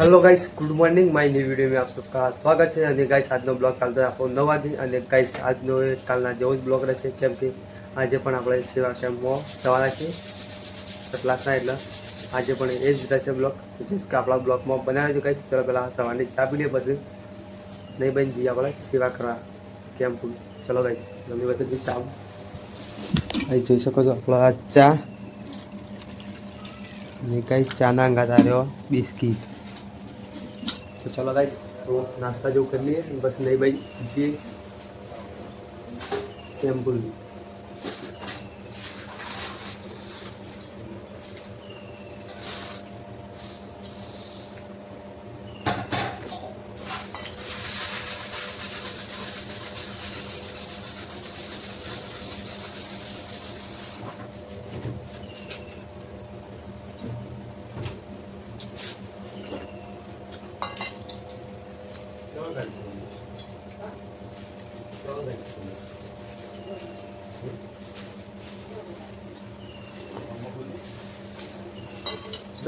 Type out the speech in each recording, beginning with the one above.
Hello guys good morning my new video મેં આપ સબકા સ્વાગત છે અને ગાઈસ આજનો બ્લોગ ચાલતો આપણો નવા દિન અને ગાઈસ આજનો કાલના જેવો જ બ્લોગ રહેશે કેમ કે આજે પણ આપણે સેવા કેમ્પમાં જવાના છીએ સતલાસના એટલે આજે પણ એ જ રહેશે બ્લોગ કે આપણા બ્લોગમાં બનાવ્યો છે ગાઈસ ચલો પહેલાં સવારની ચા પી લઈએ પછી નહીં બહેન જઈએ આપણે સેવા કરવા કેમ્પ ચલો ગાઈસ ગમે બધું ચા અહીં જોઈ શકો છો આપણા ચા ને ગાઈસ ચાના ગાતા રહ્યો બિસ્કીટ તો ચલો ગાઈસ તો નાસ્તા જેવું કરી લઈએ. બસ નહીં ભાઈ જઈએ. ટેમ્પલ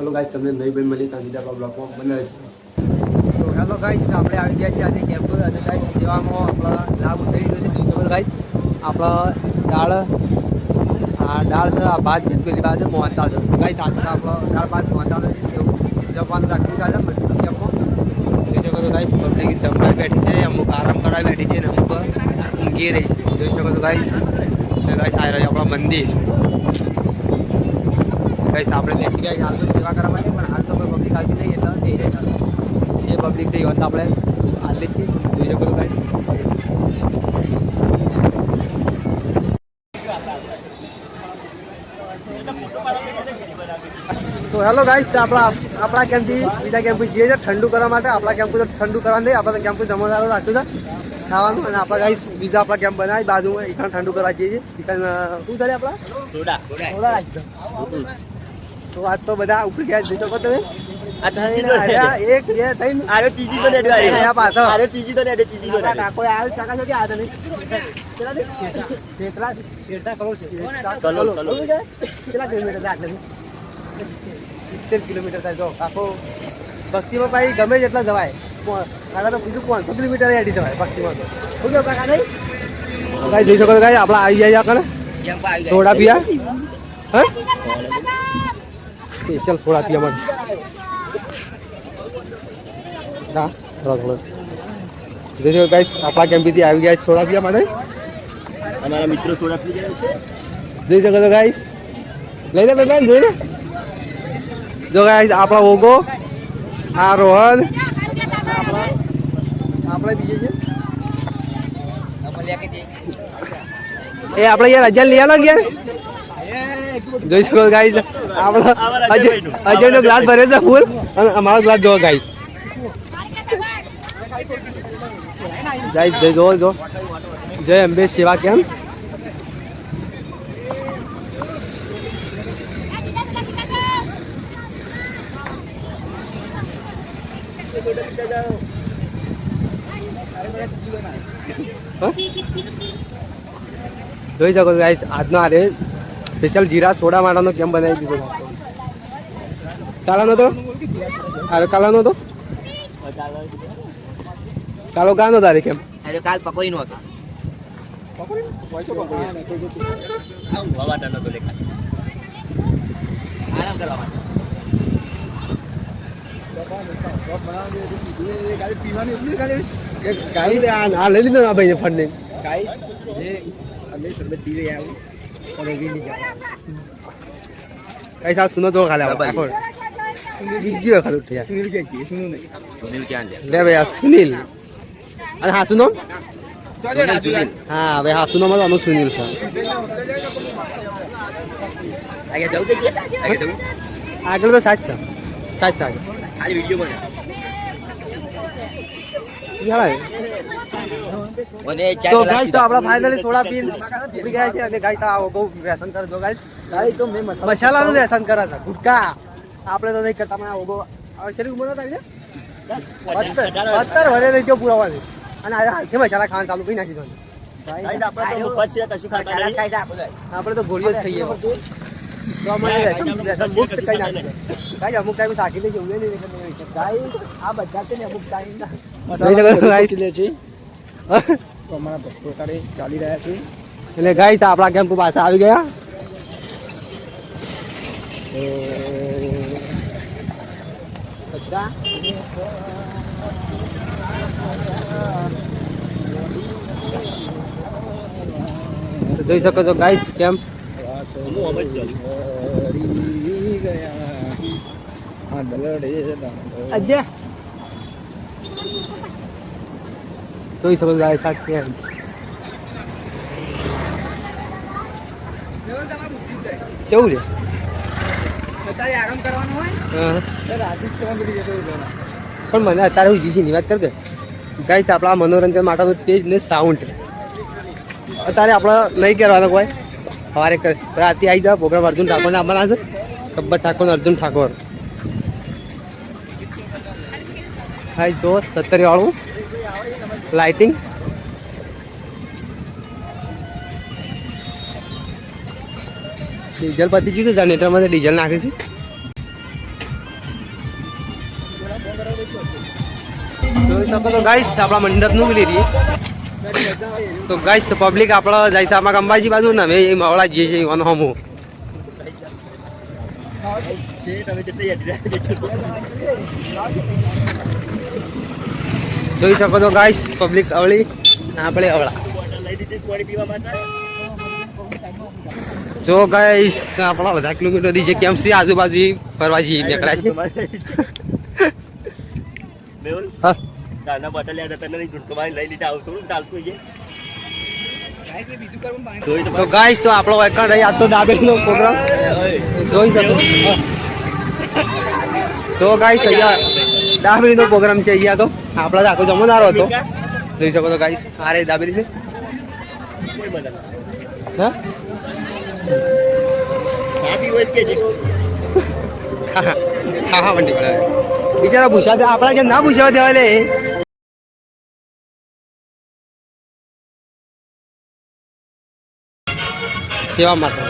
ચલો ગાઈસ તમને નહીં બેન મળી ત્યાં બીજા બ્લોકમાં બનાવે છે તો હેલો ગાઈસ આપણે આવી ગયા છીએ આજે કેમ્પ. અને ગાઈસ સેવામાં આપણા લાભ ઉતરી ગયો છે શકો ગાઈસ આપણા દાળ, આ દાળ છે, આ ભાત છે પેલી બાજુ મોહન દાળ છે. ગાઈસ આજે આપણો દાળ, ભાત, મોહન દાળ જમવાનું રાખ્યું છે શકો છો ગાઈસ પબ્લિક જમવા બેઠી છે, અમુક આરામ કરવા બેઠી છે અને અમુક ઊંઘી રહી છે. જોઈ શકો છો ગાઈસ ગાઈસ આ રહ્યું આપણા મંદિર. કઈ આપણે બેસી ગયા હાલ તો સેવા કરવા માટે પણ હાલ તો કોઈ પબ્લિક આવતી નહીં એટલે થઈ જાય જે પબ્લિક છે એ તો આપણે હાલ જ જોઈ શકો તો કઈ તો હેલો ગાઈસ આપણા આપણા કેમ્પથી બીજા કેમ્પ જઈએ છે ઠંડુ કરવા માટે. આપણા કેમ્પ તો ઠંડુ કરવા નહીં આપણે કેમ્પ જમવાનું રાખ્યું છે ખાવાનું. અને આપણા ગાઈસ બીજા આપણા કેમ્પ બનાવી બાજુમાં એકણ ઠંડુ કરવા જઈએ છીએ. એકણ શું કરે આપણા? સોડા. સોડા રાખજો તો આજ તો બધા ઉપડી ગયા જોઈ શકો તમે. તો અરે એક બે ત્રણ. આરો ત્રીજી તો નેડો. આરો ત્રીજી તો નેડો ત્રીજી તો નેડો. ચાકા છો કે આ તને કેટલા દે? કેટલા કેટલા કરોડ છે. કલોલ, કલોલ. કલોલ કેટલા કિલોમીટર આટલે? કિલોમીટર થાય જો કાકો ભક્તિમાં ભાઈ ગમે જેટલા જવાય. કાકા તો બીજું પાંચસો કિલોમીટર હેડી જવાય ભક્તિમાં તો. શું કેવું કાકા નહીં કાંઈ જોઈ શકો છો કાંઈ આપણે આવી જાય આગળ સોડા પીયા? હા? સ્પેશિયલ સોડા પીવા માટે હા થોડા થોડા જોજો ગાઈસ આપણા કેમ્પથી આવી ગયા છે સોડા પીવા માટે અમારા મિત્રો સોડા પી રહ્યા છે જોઈ શકો છો ગાઈસ લઈ લે બેન જોઈ લે જો ગાઈસ આપણા ઓગો આ રોહન આપણા આપણે બીજે છે એ આપણે યાર અજય લઈ આલો ગયા જોઈ શકો ગાઈસ આપણો અજય નો ગ્લાસ ભરે છે ફૂલ અને અમારો ગ્લાસ જોવો ગાઈસ ગાઈસ જય જોવો જો જય અંબે સેવા કેમ? જોઈ શકો ગાઈસ આજનો આરે સ્પેશિયલ જીરા સોડા માટેનો કેમ બનાવી દીધો? કાલાનો તો અરે કાલાનો તો કાલો કાનો તારે કેમ? અરે કાલ પકોડી નો હતો આરામ કરવા માટે. ગાઈસ આ લઈ લીધો આ ભાઈને ફંડ ગાઈસ જે અમે સરબત પી રહ્યા આ સુનો તો ખાલે આખો બીજી વખત ઉઠ્યા સુનિલ ક્યાં છે સુનો નહીં સુનિલ ક્યાં લે લે ભાઈ સુનિલ અને હા સુનો સુનિલ સુનિલ હા ભાઈ હા સુનો માં સુનિલ છે આગળ જવું તે આગળ તો સાચ છે સાચ છે આગળ વિડિયો બને યાર મને તો ગાઈસ તો આપણા ફાઇનલી સોડા પીન ઉડી ગયા છે અને ગાઈસ આવો બહુ વ્યસન કરે જો ગાઈસ ગાઈસ તો મેં મસાલાનું વ્યસન કરે છે ગુટકા. આપણે તો નહીં કરતા પણ આ બહુ શરીર ઉમર થાય છે બત્તર. વરે નહીં જો પુરાવાની અને આ હાથે મસાલા ખાવાનું ચાલુ કરી નાખી દો આપણે તો મફત છે કશું આપણે તો ગોળીઓ જ ખાઈએ. તો અમારે તો પ્રકારે ચાલી રહ્યા છે એટલે ગાઈસ આપણા કેમ્પ પાસે આવી ગયા બધા જોઈ શકો છો ગાઈસ કેમ્પ ગયા. અજય જોઈ શકો છો ગાઈસ આ કેવું છે? અત્યારે આરામ કરવાનો હોય હા. તો રાતે જ કેવા બધી જતો પણ મને અત્યારે હું જીસીની વાત કર કે ગાઈસ આપણા મનોરંજન માટેનું તેજ ને સાઉન્ડ અત્યારે આપણે નહીં કરવાનો કોઈ. સવારે રાતે આવી જાવ પ્રોગ્રામ અર્જુન ઠાકોરને આવવાના છે. ગબ્બર ઠાકોર અર્જુન ઠાકોર. હાઈ જો સત્તરી વાળું લાઇટિંગ ડીઝલ પતી ગયું છે, જનરેટરમાં ડીઝલ નાખે છે. જોઈ શકો તો ગાઈસ આપણા મંડપનું બી રહી તો ગાઈસ તો પબ્લિક આપણે જાય છે. અમારા અંબાજી બાજુ ને એ મવડા જઈએ છીએ એવાનો હમું. જોઈ શકો છો ગાઈસ પબ્લિક અવળી આપણે અવળા. જો ગાઈસ આપણા બધા કિલોમીટર જે કેમ છે આજુબાજુ ફરવા જઈએ નીકળ્યા છે હા. દાના બોટલ યાદ હતા નહીં ઝુંટકો મારી લઈ લીધા આવતું ને ચાલતું છે. તો ગાઈસ તો આપણો એકણ રહી આજ તો દાબેલીનો પ્રોગ્રામ જોઈ શકો. તો ગાઈસ અહીંયા દાબેલીનો પ્રોગ્રામ છે અહીંયા તો. આપણા આખો જમનારો હતો. જોઈ શકો તો ગાઈસ આ રે દાબેલી હા? હા હા હા મંડી બિચારા તો આપણા જેમ ના પૂછ્યા દેવા લે સેવા માટે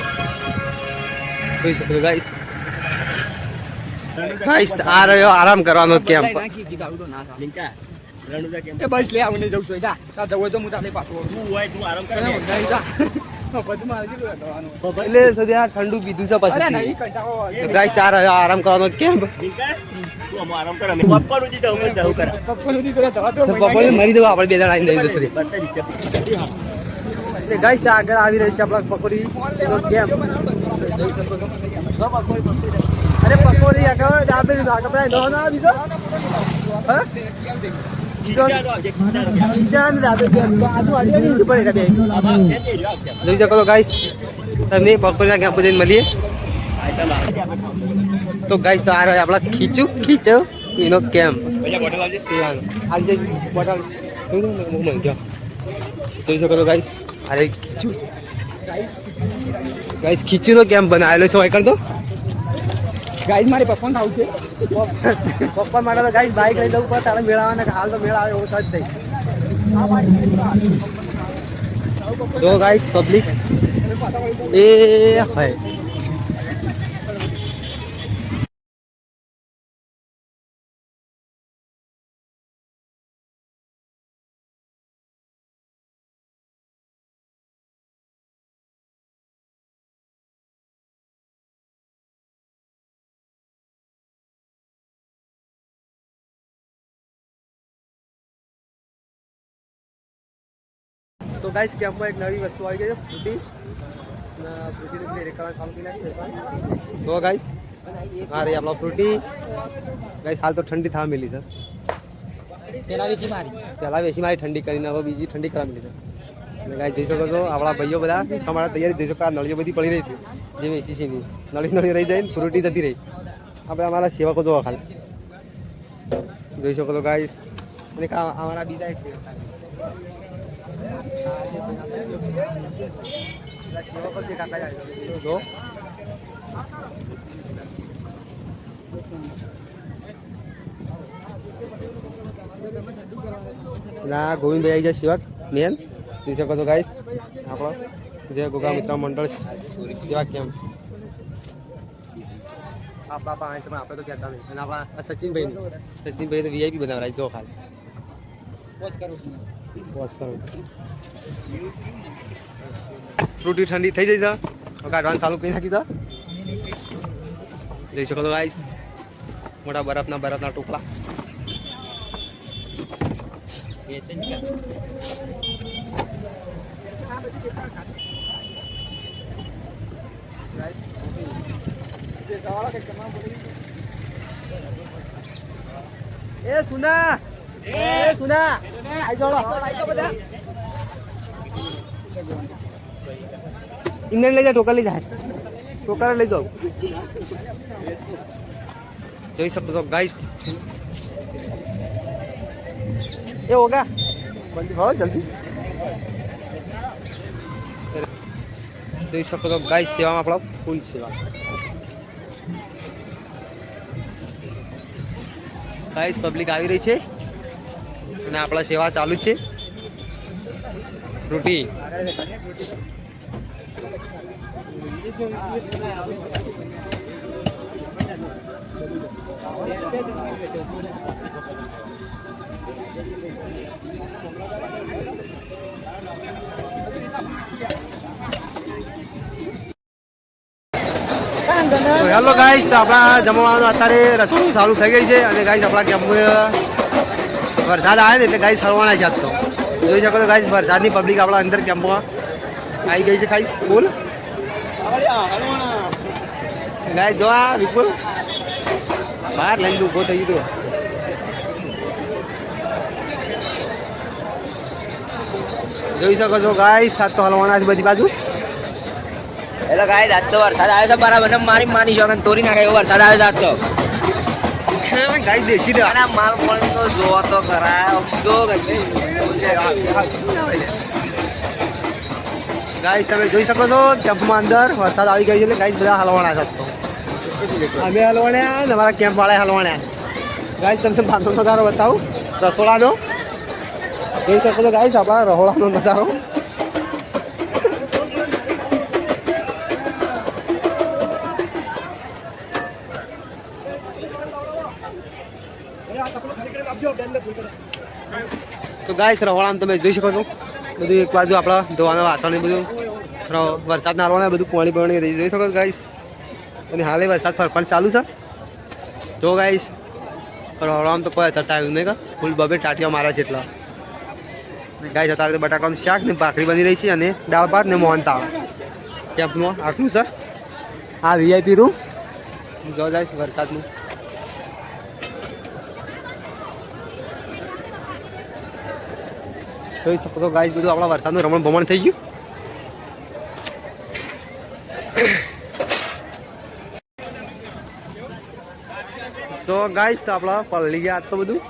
જોઈ શકો ગાઈસ ગાઈસ આ રહ્યો આરામ કરવાનો કેમ્પ એ બસ લે આવને જઉં છું જા તા જવું હોય તો હું તારે પાછો તું હોય તું આરામ કર તને જા. એટલે સધી આ ઠંડુ પીધું છે પછી નહીં. ગાઈસ આ રહ્યો આરામ કરવાનો કેમ્પ પપ્પાને મરી દઉં આપણે બે જણા આવી દીધા એટલે ગાઈસ આગળ આવી રહી છે આપણા પકોરી કેમ્પ અરે પકોડી આગળ આપી તો આગળ બધા નો ના આવી તો હા ખીચા તો આવજે, ખીચા તો આવજે. ઈજા ને દાબેલી કેમ્પ તો આજુ અડી અડી જ પડે બે આમાં છે જ એ રહ્યો આવજે. જોઈ શકો ગાઈસ તમને પકોડીના કેમ્પ જઈને મળીએ તો ગાઈસ તો આ રહ્યો આપણા ખીચું ખીચો એનો આવજે. આજે બોટલ જોઈ શકો ગાઈસ અરે ખીચું. ગાઈસ ખીચુનો કેમ બનાવેલો છે? હોય તો ગાઈસ મારે પપ્પાને ખાવું છે. પપ્પા માટે તો ગાઈસ બાઈક લઈ જવું પડે તારે મેળાવાના હાલ તો મેળા આવે એવો સજ થઈ જો ગાઈસ પબ્લિક એ હોય તો ગાઈસ કેમ્પમાં એક નવી વસ્તુ આવી ગઈ છે ફ્રૂટી નાખી તો ગાઈસ હા રે આપણો ફ્રૂટી ગાઈસ હાલ તો ઠંડી થવા મેલી છે. પેલા વેચી મારી. પહેલા વેચી મારી ઠંડી કરીને હવે બીજી ઠંડી કરા મેલી છે. અને ગાઈસ જોઈ શકો છો આપણા ભાઈઓ બધા અમારા તૈયારી જોઈ શકો આ નળીઓ બધી પડી રહી છે જે વેચી છે એની. નળી નળી રહી જાય ને ફ્રૂટી જતી રહી. આપણે અમારા સેવકો જોવા ખાલી. જોઈ શકો છો ગાઈસ અને કા અમારા બીજા છે. જે ના ગોવિંદભાઈ આવી જાય શિવક મેન જોઈ શકો છો ગાઈસ આપણો જે ગોગા મિત્ર મંડળ સેવા કેમ્પ આપણા પાસે પણ આપણે તો કહેતા નહીં. અને આપણા સચિનભાઈ સચિનભાઈ તો વીઆઈપી બનાવરાય જો ખાલી. ફ્રૂટી ઠંડી થઈ જઈ છે. કાઢવાનું ચાલુ કરી નાખી જઈ શકો તો ગાઈસ મોટા બરફના બરફના ટુકડા. એ સુના. એ સુના. આઈ જોડો ઇંગ્લેન્ડ લઈ જા ટોકર લઈ જાય ટોકર લઈ જાઓ જોઈ શકો છો ગાઈસ એ હોગા બંદી ફાળો જલ્દી જોઈ શકો છો ગાઈસ સેવામાં આપણો ફૂલ સેવા ગાઈસ પબ્લિક આવી રહી છે અને આપણા સેવા ચાલુ છે. રોટી. હેલો ગાઈસ, તો આપણા જમવાનું અત્યારે રસોડું ચાલુ થઈ ગઈ છે અને ગાઈસ આપણા કેમ્પ વરસાદ આવે ને એટલે ગાઈસ હરવાના છે તો. જોઈ શકો તો ગાઈસ, વરસાદની પબ્લિક આપણા અંદર કેમ્પમાં આવી ગઈ છે ખાઈ બોલ. ગાઈસ, જો આ વિપુલ. બહાર લઈને ઊભો થઈ ગયો. જોઈ શકો છો ગાઈસ સાત તો હલવાના છે બધી બાજુ. એટલે ગાય રાત તો વરસાદ આવ્યો છે, બરાબર મારી માની જો તોડી નાખે એવો વરસાદ આવ્યો આજ તો. ગાઈસ દેશી અને આ માલ પણ તો જોવો તો ખરા. જો ગઈ ગાઈસ તમે જોઈ શકો છો, કેમ્પમાં અંદર વરસાદ આવી ગયો છે એટલે ગાઈસ બધા હલવાણા છે. અમે હલવાણ્યા ને અમારા કેમ્પ વાળા હલવાણ્યા. ગાઈસ તમને બાંધો નજારો બતાવું. રસોડાનો. જોઈ શકો છો ગાઈસ આપણા રહોડાનો નજારો. તો ગાય રહોડામાં તમે જોઈ શકો છો. બધું એક બાજુ આપણા ધોવાના વાસણ બધું વરસાદ નાળવાના બધું પાણી પાણી જોઈ શકો છો ગાઈસ. અને હાલે વરસાદ ફરફર ચાલુ છે. જો ગાઈસ રવાળામાં તો કોઈ અસર થાય નહીં ફૂલ બબે ટાટિયા મારા છે એટલા. ગાય અત્યારે બટાકાનું શાક ને ભાખરી બની રહી છે અને દાળ ભાત ને મોહન તાવ કેમ્પમાં આટલું છે. આ વીઆઈપી રૂમ જો ગાઈસ, વરસાદનું. જોઈ શકો છો ગાય બધું આપણા વરસાદનું રમણ ભમણ થઈ ગયું. તો ગાઈસ તો આપણા પલળી ગયા તો બધું?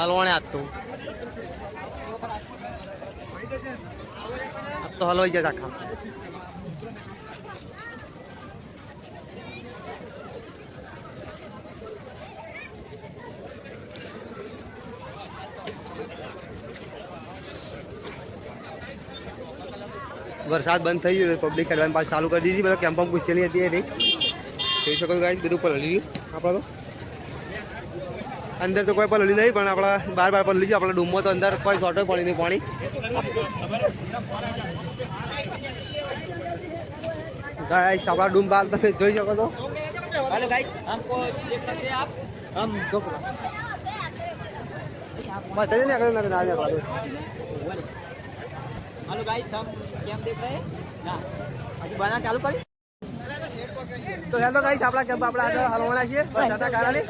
હલવાણે આજ તો. આજ તો હલવાઈ ગયા આખા. વરસાદ બંધ થઈ ગયો પબ્લિક હેડવાન પાસ ચાલુ કરી દીધી બધા કેમ્પમાં પૂછેલી હતી એની જોઈ શકો છો ગાઈસ બધું પલળી ગયું આપણા તો અંદર તો કોઈ પલળી નહીં પણ આપણા બાર બાર પલળી ગયું આપણા ડૂમમાં તો અંદર કોઈ શોર્ટ પડી નહીં પાણી ગાઈસ આપણા ડૂમ બાર તમે જોઈ શકો છો हेलो गाइस हमको देख सकते हैं आप આમ જો બસ તને આગળ ના ના આગળ हेलो गाइस हम કેમ દેખ તો હેલો ગાઈસ આપણા આપણા આગળ હલવાના છીએ વરસાદના કારણે.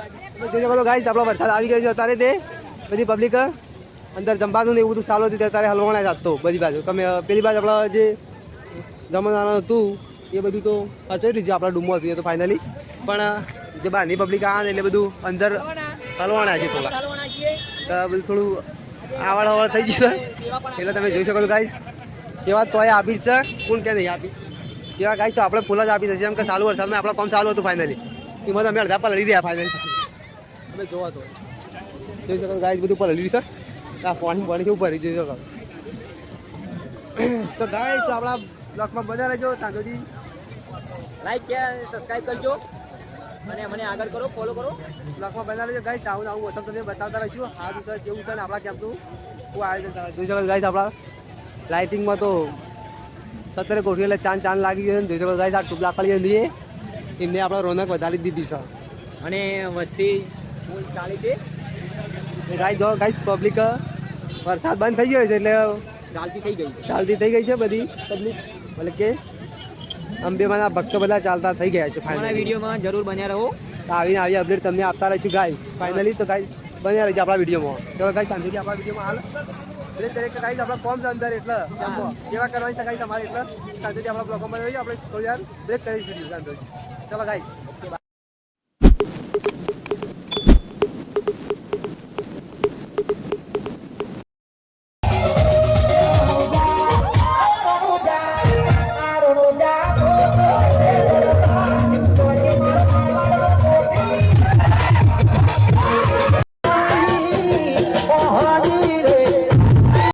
જોજો બોલો ગાઈસ આપણો આવી ગયો છે અત્યારે તે. બધી પબ્લિક અંદર જમવાનું ને એવું બધું ચાલુ હતું અત્યારે હલવાના જ હતો બધી બાજુ. તમે પેલી બાજુ આપણા જે જમવાનું હતું એ બધું તો અચોઈ રહ્યું છે આપણા ડૂમો હતું તો ફાઇનલી પણ જે બહારની પબ્લિક આવે એટલે બધું અંદર હલવાણા છે થોડા. બધું થોડું આવડ અવળ થઈ ગયું એટલે તમે જોઈ શકો છો ગાઈસ સેવા તો તોય આપી છે. કોણ કે નહીં આપી? સેવા કાંઈ તો આપણે ફૂલ જ આપી જેમ કે ચાલુ વરસાદમાં આપણે કોમ ચાલુ હતું ફાઇનલી એ તો અમે અડધા પર લડી રહ્યા ફાઇનલી અમે જોવા તો. જોઈ શકો ગાય બધું ઉપર લડી છે. આ પાણી પાણી છે ઉપર જોઈ શકો તો ગાય તો આપણા બ્લોગમાં બધા રહેજો. ત્યાં સુધી લાઈક કે સબસ્ક્રાઇબ કરજો. અને મને આગળ કરો ફોલો કરો. બ્લોગમાં બધા રહેજો ગાઈસ આવું આવું વસંત તમને બતાવતા રહીશું. આ દિવસ જેવું છે ને આપણા કેમ્પનું હું આયોજન જોઈ શકો ગાઈસ આપણા લાઇટિંગમાં તો સત્તરે કોઠી એટલે ચાંદ ચાંદ લાગી ગયો છે શકો ગાઈસ આ ટુબલા ખાલી હતી એમને આપણે રોનક વધારી દીધી છે. અને વસ્તી ચાલી છે. ગાઈસ જો ગાઈસ પબ્લિક વરસાદ બંધ થઈ ગયો છે એટલે ચાલતી થઈ ગઈ ચાલતી થઈ ગઈ છે બધી. પબ્લિક એટલે કે અંબેમાના ભક્તો બધા ચાલતા થઈ ગયા છે ફાઇનલ વિડીયોમાં જરૂર બન્યા રહો. આવીને આવી અપડેટ તમને આપતા રહીશું ગાઈસ ફાઇનલી તો ગાઈસ બન્યા રહીશું આપણા વિડીયોમાં. ચલો ગાઈસ શાંતિથી આપણા વિડીયોમાં હાલ. દરેક દરેક ગાઈસ આપણા ફોર્મ છે અંદર એટલે જેવા કરવાની ગાઈસ તમારે એટલે સાંજે આપણા બ્લોગમાં રહીએ આપણે થોડી વાર બ્રેક કરીશું શાંતિથી ચલો ગાઈસ